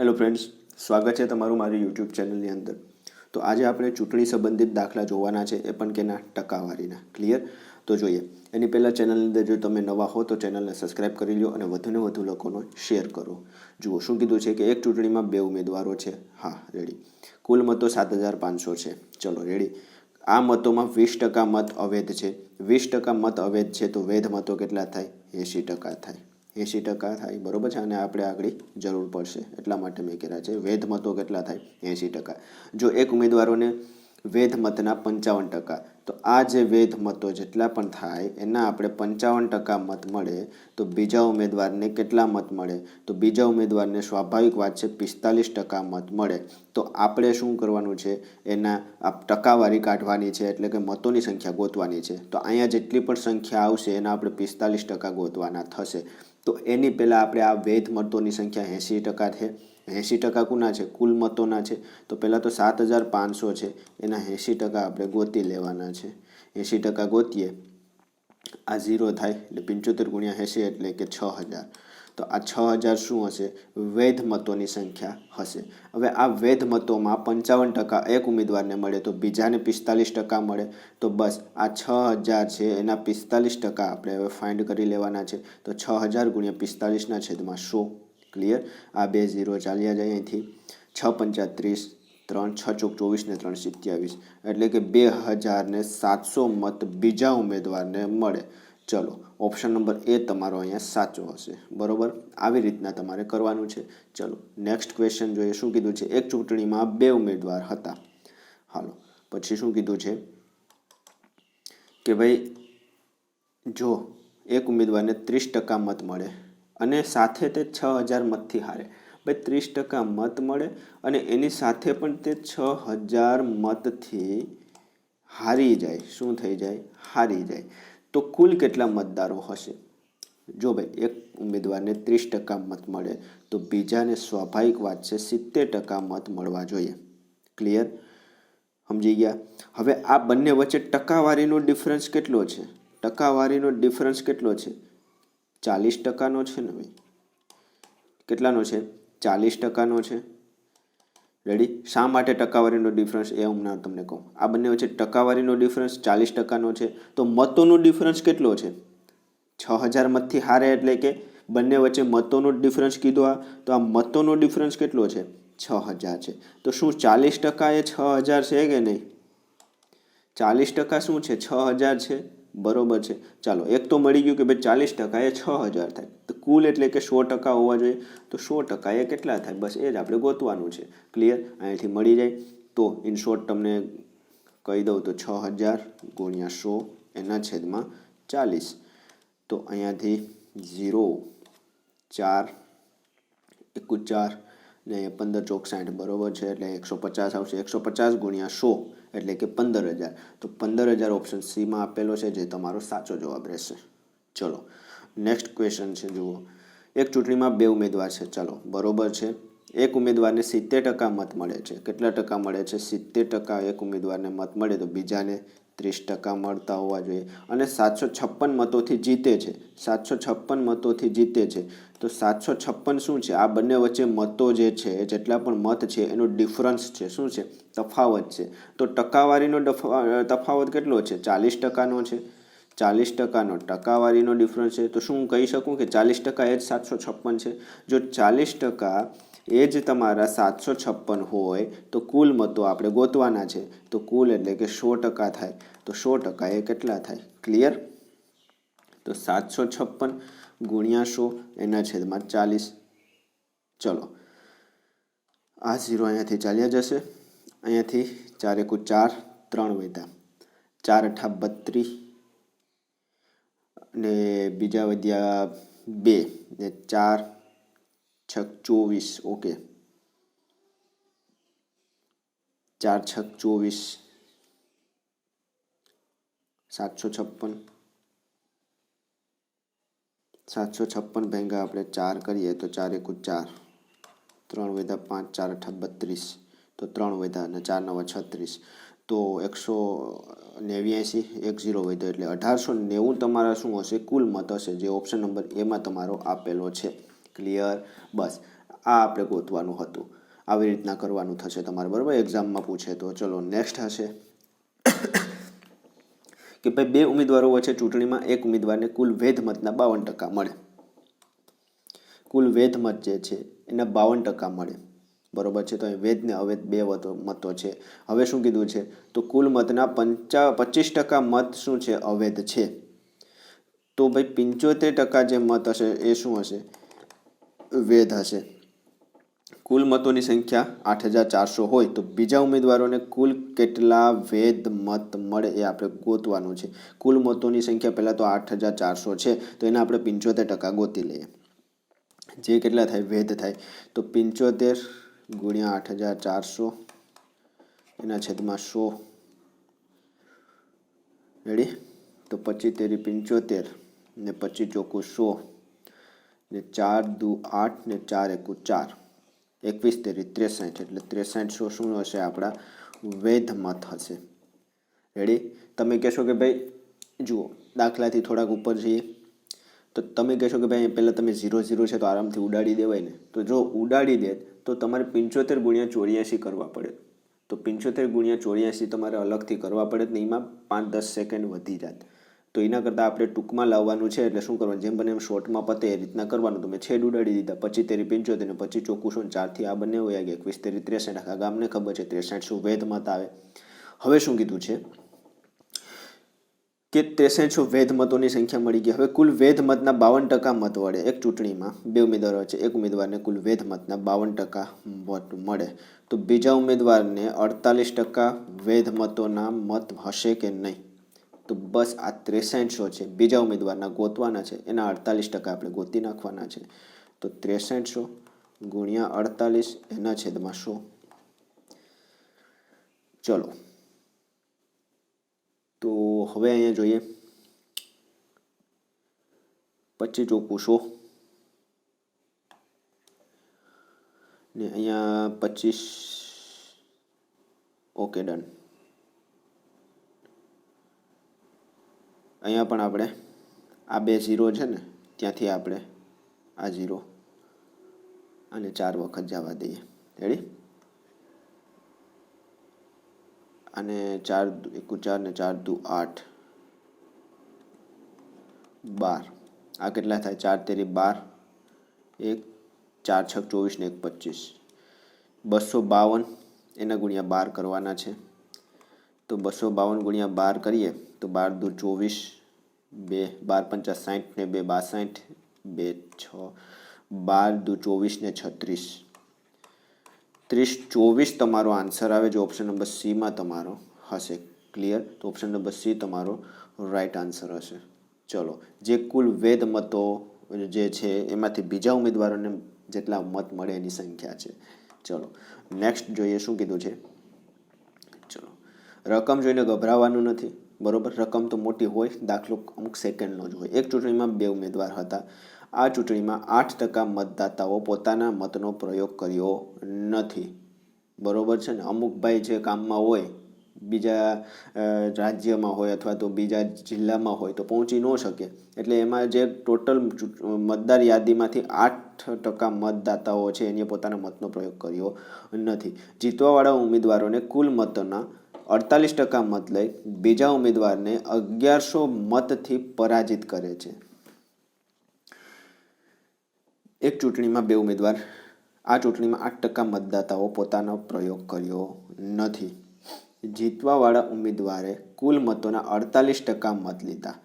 Hello friends સ્વાગત છે તમારું મારી યુટ્યુબ ચેનલની અંદર. તો આજે આપણે ચૂંટણી સંબંધિત દાખલા જોવાના છે, એ પણ કેના ટકાવારીના. ક્લિયર તો જોઈએ. એની પહેલાં ચેનલની અંદર જો તમે નવા હો તો ચેનલને સબસ્ક્રાઇબ કરી લો અને વધુને વધુ લોકોનો શેર કરો. જુઓ, શું કીધું છે કે એક ચૂંટણીમાં બે ઉમેદવારો છે. હા રેડી કુલ મતો સાત હજાર પાંચસો છે. ચલો રેડી આ મતોમાં વીસ ટકા મત અવૈધ છે. વીસ ટકા મત અવૈધ છે તો વૈધ મતો કેટલા થાય? એંશી ટકા થાય. એંશી ટકા થાય, બરોબર છે? અને આપણે આગળ જરૂર પડશે. એટલા માટે મેં કર્યા છે વેધમતો કેટલા થાય? એંશી ટકા. જો એક ઉમેદવારોને વૈધ મતના પંચાવન ટકા. તો આ જે વેધ મતો જેટલા પણ થાય, એના આપણે પંચાવન ટકા મત મળે, તો બીજા ઉમેદવારને કેટલા મત મળે? તો બીજા ઉમેદવારને સ્વાભાવિક વાત છે, પિસ્તાલીસ ટકા મત મળે. તો આપણે શું કરવાનું છે? એના આ ટકાવારી કાઢવાની છે, એટલે કે મતોની સંખ્યા ગોતવાની છે. તો અહીંયા જેટલી પણ સંખ્યા આવશે, એના આપણે પિસ્તાલીસ ટકા ગોતવાના થશે. તો એની પહેલાં આપણે આ વૈધ મતોની સંખ્યા એંસી ટકા છે. એંસી ટકા કુના છે, કુલ મતોના છે. તો પહેલાં તો સાત હજાર પાંચસો છે, એના એંસી ટકા આપણે ગોતી લેવાના છે. એંસી ટકા ગોતીએ, આ ઝીરો થાય એટલે પંચોતેર ગુણ્યા એંસી એટલે કે છ હજાર. તો આ છ હજાર શું હશે? વૈધ મતોની સંખ્યા હશે. હવે આ વૈધ મતોમાં પંચાવન ટકા એક ઉમેદવારને મળે તો બીજાને પિસ્તાલીસ ટકા મળે. તો બસ આ છ હજાર છે, એના પિસ્તાલીસ ટકા આપણે હવે ફાઇન્ડ કરી લેવાના છે. તો છ હજાર ગુણ્યા પિસ્તાલીસના છેદમાં સો. ક્લિયર આ બે ઝીરો ચાલ્યા જાય અહીંથી. છ પંચાત્રીસ, ત્રણ, છ ચોક ચોવીસ ને ત્રણ સિત્યાવીસ. એટલે કે બે હજાર ને સાતસો મત બીજા ઉમેદવારને મળે. ચલો ઓપ્શન નંબર એ તમારો અહીંયા સાચો હશે. બરોબર? આવી રીતના તમારે કરવાનું છે. ચલો નેક્સ્ટ ક્વેશ્ચન જોઈએ. શું કીધું છે? એક ચૂંટણીમાં બે ઉમેદવાર હતા. હાલો, પછી શું કીધું છે? કે ભાઈ, જો એક ઉમેદવારને ત્રીસ ટકા મત મળે અને સાથે તે છ હજાર મતથી હારે. ભાઈ, ત્રીસ ટકા મત મળે અને એની સાથે પણ તે છ હજાર મતથી હારી જાય. શું થઈ જાય? હારી જાય. તો કુલ કેટલા મતદારો હશે? જો ભાઈ, એક ઉમેદવારને ત્રીસ ટકા મત મળે તો બીજાને સ્વાભાવિક વાત છે સિત્તેર ટકા મત મળવા જોઈએ. ક્લિયર સમજી ગયા? હવે આ બંને વચ્ચે ટકાવારીનો ડિફરન્સ કેટલો છે? ટકાવારીનો ડિફરન્સ કેટલો છે? ચાલીસ ટકાનો છે ને ભાઈ? કેટલાનો છે? ચાલીસ ટકાનો છે. રેડી શા માટે ટકાવારીનો ડિફરન્સ એ હમણાં તમને કહું. આ બંને વચ્ચે ટકાવારીનો ડિફરન્સ ચાલીસ ટકાનો છે. તો મતોનો ડિફરન્સ કેટલો છે? છ હજાર મતથી હારે એટલે કે બંને વચ્ચે મતોનો ડિફરન્સ કીધો આ. તો આ મતોનો ડિફરન્સ કેટલો છે? છ હજાર છે. તો શું ચાલીસ ટકા એ છ હજાર છે કે નહીં? ચાલીસ ટકા શું છે? છ હજાર છે. બરોબર છે. ચાલો, એક તો મળી ગયું કે ભાઈ ચાલીસ ટકા એ છ હજાર થાય. તો કુલ એટલે કે સો ટકા હોવા જોઈએ. તો સો ટકા એ કેટલા થાય? બસ એ જ આપણે ગોતવાનું છે. ક્લિયર અહીંયાથી મળી જાય. તો ઇન શોર્ટ તમને કહી દઉં તો છ હજાર ગુણ્યા સો એના છેદમાં ચાલીસ. તો અહીંયાથી ઝીરો, ચાર એકુ ચાર ને પંદર ચોક સાઠ બરોબર છે એટલે એકસો પચાસ આવશે. એકસો પચાસ ગુણ્યા સો એટલે કે પંદર હજાર. તો પંદર હજાર ઓપ્શન સીમાં આપેલો છે જે તમારો સાચો જવાબ રહેશે. ચલો નેક્સ્ટ ક્વેશ્ચન છે, જુઓ. એક ચૂંટણીમાં બે ઉમેદવાર છે. ચલો, બરોબર છે. એક ઉમેદવારને સિત્તેર ટકા મત મળે છે. કેટલા ટકા મળે છે? સિત્તેર ટકા એક ઉમેદવારને મત મળે તો બીજાને ત્રીસ ટકા મળતા હોવા જોઈએ. અને સાતસો છપ્પન મતોથી જીતે છે. સાતસો છપ્પન મતોથી જીતે છે. તો સાતસો છપ્પન શું છે? આ બંને વચ્ચે મતો જે છે, જેટલા પણ મત છે, એનો ડિફરન્સ છે. શું છે? તફાવત છે. તો ટકાવારીનો તફાવત કેટલો છે? ચાલીસ ટકાનો છે. ચાલીસ ટકાનો ટકાવારીનો ડિફરન્સ છે. તો શું કહી શકું કે ચાલીસ ટકા એ જ સાતસો છપ્પન છે? જો ચાલીસ ટકા એ જ તમારા સાતસો છપ્પન હોય, તો કુલ મતો આપણે ગોતવાના છે. તો કુલ એટલે કે સો ટકા થાય. તો સો ટકા એ કેટલા થાય? ક્લિયર તો સાતસો છપ્પન ગુણ્યા સો એના છેદમાં ચાલીસ. ચલો. આ ઝીરો અહીંયાથી ચાલ્યા જશે. અહીંયાથી ચાર એકુ ચાર, ત્રણ વધ્યા ચાર અઠા બત્રીસ. ને બીજા વધ્યા બે. ને ચાર છક ચોવીસ. ઓકે. ચાર છક ચોવીસ. સાતસો છપ્પન. સાતસો છપ્પન ભેગા આપણે ચાર કરીએ તો ચાર એકુ ચાર. ત્રણ વેધા પાંચ, ચાર અઠા બત્રીસ. તો ત્રણ વેધા અને ચાર નવા છત્રીસ. તો એકસો નેવ્યાસી, એક ઝીરો વધ્યો એટલે અઢારસો નેવું તમારા શું હશે? કુલ મત હશે. જે ઓપ્શન નંબર એમાં તમારો આપેલો છે. ક્લિયર બસ. આ આપણે ગોતવાનું હતું. આવી રીતના કરવાનું થશે તમારે, બરાબર? એક્ઝામમાં પૂછે તો. ચલો નેક્સ્ટ હશે. કે ભાઈ બે ઉમેદવારો વચ્ચે ચૂંટણીમાં એક ઉમેદવારને કુલ વેધ મતના બાવન ટકા મળે. કુલ વેધ મત જે છે, એના બાવન ટકા મળે. બરોબર છે? તો અહીં વેદ ને અવેદ બે મતો છે. હવે શું કીધું છે? તો કુલ મતના પંચા, પચીસ ટકા મત શું છે? અવેધ છે. તો ભાઈ પંચોતેર ટકા જે મત હશે, એ શું હશે? વેદ હશે. કુલ મતોની સંખ્યા આઠ હજાર ચારસો હોય તો બીજા ઉમેદવારોને કુલ કેટલા વેદ મત મળે એ આપણે ગોતવાનું છે. કુલ મતોની સંખ્યા પહેલાં તો આઠ હજાર ચારસો છે, તો એને આપણે પંચોતેર ટકા ગોતી લઈએ. જે કેટલા થાય? વેદ થાય. તો પંચોતેર ગુણ્યા આઠ હજાર ચારસો એના છેદમાં સો. રેડી તો પચીસ તેરી પંચોતેર ને પચીસ ચોખ્ખું સો ને ચાર દુ આઠ ને ચાર એકુ ચાર. એકવીસ તેરી ત્રેસાઠ એટલે ત્રેસઠ સો શું હશે આપણા? વેધ મત હશે. રેડી તમે કહેશો કે ભાઈ, જુઓ, દાખલાથી થોડાક ઉપર જઈએ. તો તમે કહેશો કે ભાઈ પહેલાં તમે ઝીરો ઝીરો છે તો આરામથી ઉડાડી દેવાય ને? તો જો ઉડાડી દે તો તમારે પંચોતેર ગુણ્યા ચોર્યાસી કરવા પડે. તો પંચોતેર ગુણ્યા ચોર્યાસી તમારે અલગથી કરવા પડે ને, એમાં પાંચ દસ સેકન્ડ વધી જાત. તો એના કરતાં આપણે ટૂંકમાં લાવવાનું છે એટલે શું કરવાનું? જેમ બને એમ શોર્ટમાં પતે એ રીતના કરવાનું. તો મેં છેડ ઉડાડી દીધા. પચી તેરી પંચોતેર ને પચી ચોખ્ખું ને ચારથી આ બંને હોય ગયા. એકવીસ તેરી ત્રેસઠ. આખા ગામને ખબર છે. ત્રેસઠ શું વેદ મત આવે. હવે શું કીધું છે? કે ત્રેસઠસો વેદ મતોની સંખ્યા મળી ગઈ. હવે કુલ વેદ મતના બાવન ટકા મત વડે એક ચૂંટણીમાં. બે ઉમેદવારો છે. એક ઉમેદવારને કુલ વેદ મતના બાવન ટકા મત મળે. તો બીજા ઉમેદવારને અડતાલીસ ટકા વેદ મતોના મત હશે કે નહીં? તો બસ આ ત્રેસઠસો છે. બીજા ઉમેદવારના ગોતવાના છે. એના અડતાલીસ ટકા આપણે ગોતી નાખવાના છે. તો ત્રેસઠસો ગુણ્યા અડતાલીસ, એના છેદમાં સો ચલો. તો હવે અહીંયા જોઈએ. પચીસ ચોખ્ખું સો ને અહીંયા પચીસ, ઓકે, ડન. અહીંયા પણ આપણે આ બે ઝીરો છે ને, ત્યાંથી આપણે આ ઝીરો અને ચાર વખત જવા દઈએ. રેડી અને ચાર એકુ ચાર ને ચાર દુ આઠ. બાર. આ કેટલા થાય? ચાર તેરી બાર, એક, ચાર છક ચોવીસ ને એક પચીસ. બસો બાવન એના ગુણ્યા બાર કરવાના છે. તો બસો બાવન ગુણ્યા બાર કરીએ તો બાર દુ ચોવીસ, બે બાર પંચા સાઠ ને બે બાસઠ, બે છ, બાર દુ ચોવીસ ને છત્રીસ. ત્રીસ ચોવીસ તમારો આન્સર આવે જો ઓપ્શન નંબર સીમાં તમારો હશે. ક્લિયર તો ઓપ્શન નંબર સી તમારો રાઈટ આન્સર હશે. ચલો, જે કુલ વેદ મતો જે છે એમાંથી બીજા ઉમેદવારોને જેટલા મત મળે એની સંખ્યા છે. ચલો નેક્સ્ટ જોઈએ શું કીધું છે? ચલો, રકમ જોઈને ગભરાવાનું નથી. બરોબર? રકમ તો મોટી હોય, દાખલો અમુક સેકન્ડનો જ હોય. એક ચૂંટણીમાં બે ઉમેદવાર હતા. આ ચૂંટણીમાં આઠ ટકા મતદાતાઓ પોતાના મતનો પ્રયોગ કર્યો નથી. બરોબર છે ને? અમુક ભાઈ જે કામમાં હોય, બીજા રાજ્યમાં હોય અથવા તો બીજા જિલ્લામાં હોય તો પહોંચી ન શકે. એટલે એમાં જે ટોટલ મતદાર યાદીમાંથી આઠ ટકા મતદાતાઓ છે, એને પોતાના મતનો પ્રયોગ કર્યો નથી. જીતવાવાળા ઉમેદવારોને કુલ મતોના અડતાલીસ ટકા મત લઈ બીજા ઉમેદવારને અગિયારસો મતથી પરાજિત કરે છે. એક ચૂંટણીમાં બે ઉમેદવાર, આ ચૂંટણીમાં આઠ ટકા મતદાતાઓ પોતાનો પ્રયોગ કર્યો નથી. જીતવાવાળા ઉમેદવારે કુલ મતોના અડતાલીસ ટકા મત લીધા.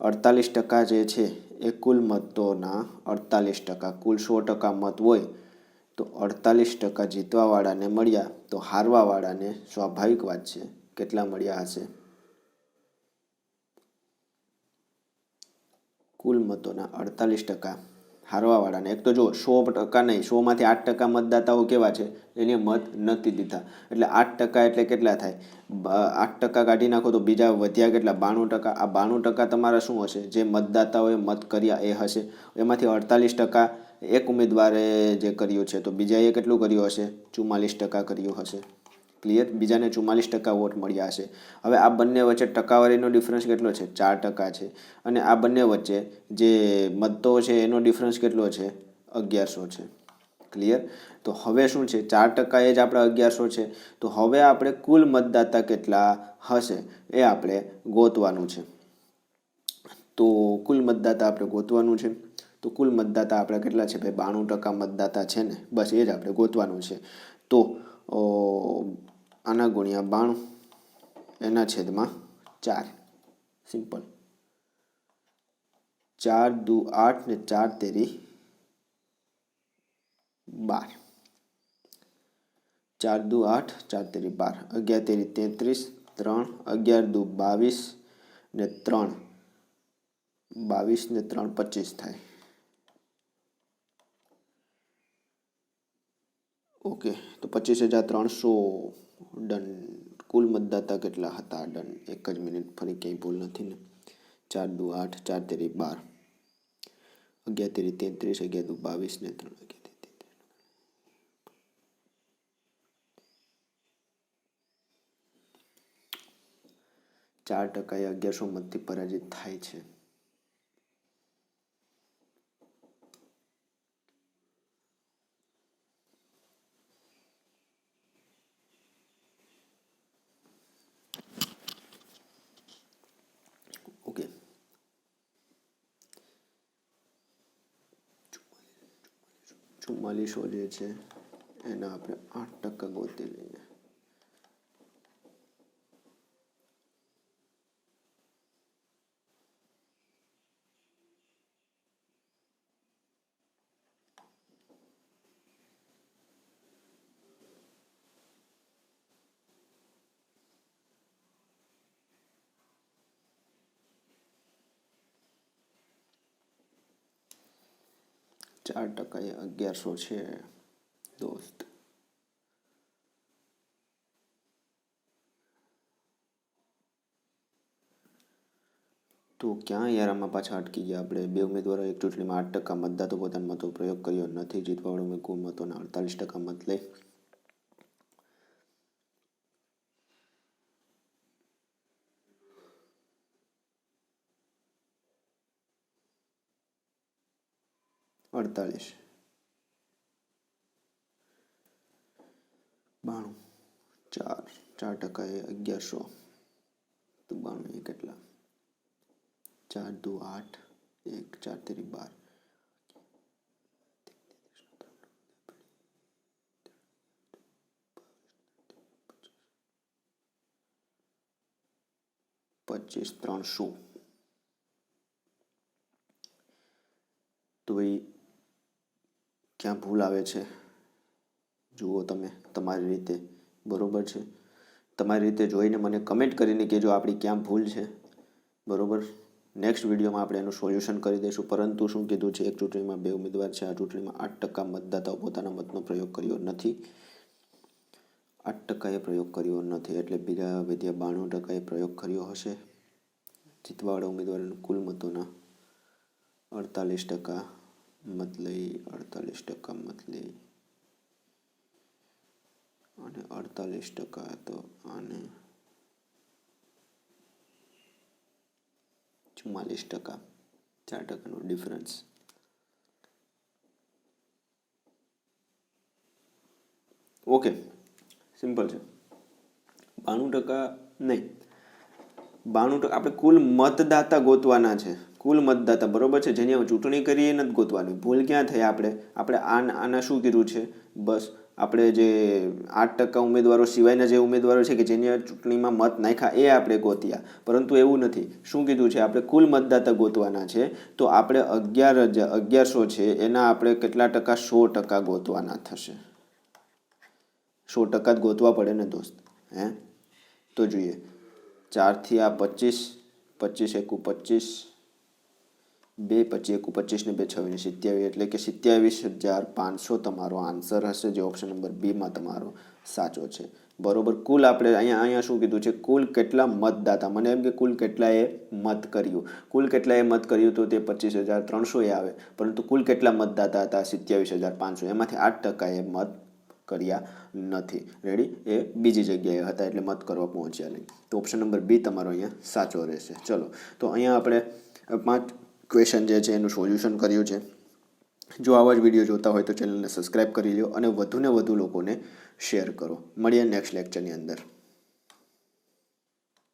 અડતાલીસ ટકા જે છે એ કુલ મતોના અડતાલીસ ટકા. કુલ સો ટકા મત હોય તો અડતાલીસ ટકા જીતવાવાળાને મળ્યા તો હારવાવાળાને સ્વાભાવિક વાત છે. કેટલા મળ્યા હશે? કુલ મતોના અડતાલીસ ટકા હારવાવાળાને. એક તો જો સો ટકા નહીં, સોમાંથી આઠ ટકા મતદાતાઓ કેવા છે? એને મત નથી દીધા. એટલે આઠ ટકા એટલે કેટલા થાય? આઠ ટકા કાઢી નાખો તો બીજા વધ્યા કેટલા? બાણું ટકા. આ બાણું ટકા તમારા શું હશે? જે મતદાતાઓએ મત કર્યા એ હશે. એમાંથી અડતાલીસ ટકા એક ઉમેદવારે જે કર્યું છે, તો બીજાએ કેટલું કર્યું હશે? ચુમ્માલીસ ટકા કર્યું હશે. ક્લિયર બીજાને ચુમ્માલીસ ટકા વોટ મળ્યા હશે. હવે આ બંને વચ્ચે ટકાવારીનો ડિફરન્સ કેટલો છે? ચાર ટકા છે. અને આ બંને વચ્ચે જે મતો છે, એનો ડિફરન્સ કેટલો છે? અગિયારસો છે. ક્લિયર તો હવે શું છે? ચાર ટકા એ જ આપણા અગિયારસો છે. તો હવે આપણે કુલ મતદાતા કેટલા હશે? એ આપણે ગોતવાનું છે. તો કુલ મતદાતા આપણે ગોતવાનું છે. તો કુલ મતદાતા આપણે કેટલા છે? ભાઈ, બાણું ટકા મતદાતા છે ને? બસ એ જ આપણે ગોતવાનું છે. તો આના ગુણ્યા બાણું, એના છેદમાં ચાર. સિમ્પલ. ચાર દુ આઠ ને ચાર તેરી બાર. ચાર દુ આઠ, ચાર તેરી બાર. અગિયાર તેરી તેત્રીસ, ત્રણ. અગિયાર દુ બાવીસ ને ત્રણ. બાવીસ ને ત્રણ પચીસ થાય. ઓકે, તો પચીસ હજાર ત્રણસો ડન. કુલ મતદાતા કેટલા હતા? ડન, એક જ મિનિટ, ફરી ક્યાંય ભૂલ નથી ને. ચાર દુ આઠ, ચાર તેરી બાર. અગિયાર તેરી તેત્રીસ, અગિયાર દુ બાવીસ ને ત્રણ, અગિયાર ચાર ટકા એ અગિયારસો મતથી પરાજિત થાય છે ઓકે ચુમ્માલીસો જે છે એના આપણે આઠ ટકા ગોતી લઈએ. ચાર ટકા એ અગિયારસો છે, દોસ્ત. તો ક્યાં યાર આમાં પાછા અટકી ગયા આપણે? બે ઉમેદવારો, એક ચૂંટણીમાં આઠ ટકા મતદાતો પોતાના મતો પ્રયોગ કર્યો નથી. જીતવાવાળો મેં કુલ મતોના અડતાલીસ ટકા મત લઈ અડતાલીસ બાણું ચાર ચાર ટકા એ અગિયારસો તો બાણું એ કેટલા ચાર દુ આઠ એક ચાર તેરી બાર પચીસ ત્રણસો તો એ ક્યાં ભૂલ આવે છે? જુઓ તમે, તમારી રીતે. બરોબર છે? તમારી રીતે જોઈને મને કમેન્ટ કરીને કહેજો આપણી ક્યાં ભૂલ છે. બરોબર? નેક્સ્ટ વિડીયોમાં આપણે એનું સોલ્યુશન કરી દઈશું. પરંતુ શું કીધું છે? એક ચૂંટણીમાં બે ઉમેદવાર છે. આ ચૂંટણીમાં આઠ ટકા મતદાતાઓ પોતાના મતનો પ્રયોગ કર્યો નથી. આઠ ટકાએ પ્રયોગ કર્યો નથી. એટલે બીજા વિદ્યા બાણું ટકાએ પ્રયોગ કર્યો હશે. જીતવાવાળા ઉમેદવારોના કુલ મતોના અડતાલીસ ટકા મત લઈ અડતાલીસ ટકા મત અને અડતાલીસ ટકા તો આને ચુમ્માલીસ ટકા, ચાર ટકાનો ડિફરન્સ. ઓકે, સિમ્પલ છે. બાણું ટકા નહીં. બાણું ટકા, આપણે કુલ મતદાતા ગોતવાના છે. કુલ મતદાતા, બરોબર છે? જેની ચૂંટણી કરીએ નથી ગોતવાની. ભૂલ ક્યાં થઈ આપણે? આપણે આન, આના શું કીધું છે? બસ, આપણે જે આઠ ટકા ઉમેદવારો સિવાયના જે ઉમેદવારો છે કે જેની ચૂંટણીમાં મત નાખ્યા એ આપણે ગોત્યા. પરંતુ એવું નથી. શું કીધું છે? આપણે કુલ મતદાતા ગોતવાના છે. તો આપણે અગિયાર હજાર અગિયારસો છે, એના આપણે કેટલા ટકા? સો ટકા ગોતવાના થશે. સો ટકા જ ગોતવા પડે ને દોસ્ત, હે? તો જોઈએ. ચારથી આ પચીસ પચીસ એકુ પચીસ. બે પચીસ એકુ પચીસને બે છવ્વીસ સિત્યાવીસ એટલે કે સિત્યાવીસ હજાર પાંચસો તમારો આન્સર હશે, જે ઓપ્શન નંબર બીમાં તમારો સાચો છે. બરોબર, કુલ આપણે અહીંયા અહીંયા શું કીધું છે? કુલ કેટલા મતદાતા, મને એમ કે કુલ કેટલાએ મત કર્યું? કુલ કેટલાએ મત કર્યું તો તે પચીસ હજાર ત્રણસો એ આવે, પરંતુ કુલ કેટલા મતદાતા હતા? સિત્યાવીસ હજાર પાંચસો. એમાંથી આઠ ટકાએ મત કર્યા નથી. રેડી એ બીજી જગ્યાએ હતા એટલે મત કરવા પહોંચ્યા નહીં. તો ઓપ્શન નંબર બી તમારો અહીંયા સાચો રહેશે. ચલો, તો અહીંયા આપણે પાંચ ક્વેશ્ચન જે છે, એનું સોલ્યુશન કર્યું છે. જો આવા જ વીડિયો જોતા હોય તો ચેનલને સબસ્ક્રાઈબ કરી લો અને વધુને વધુ લોકોને શેર કરો. મળીએ નેક્સ્ટ લેક્ચરની અંદર.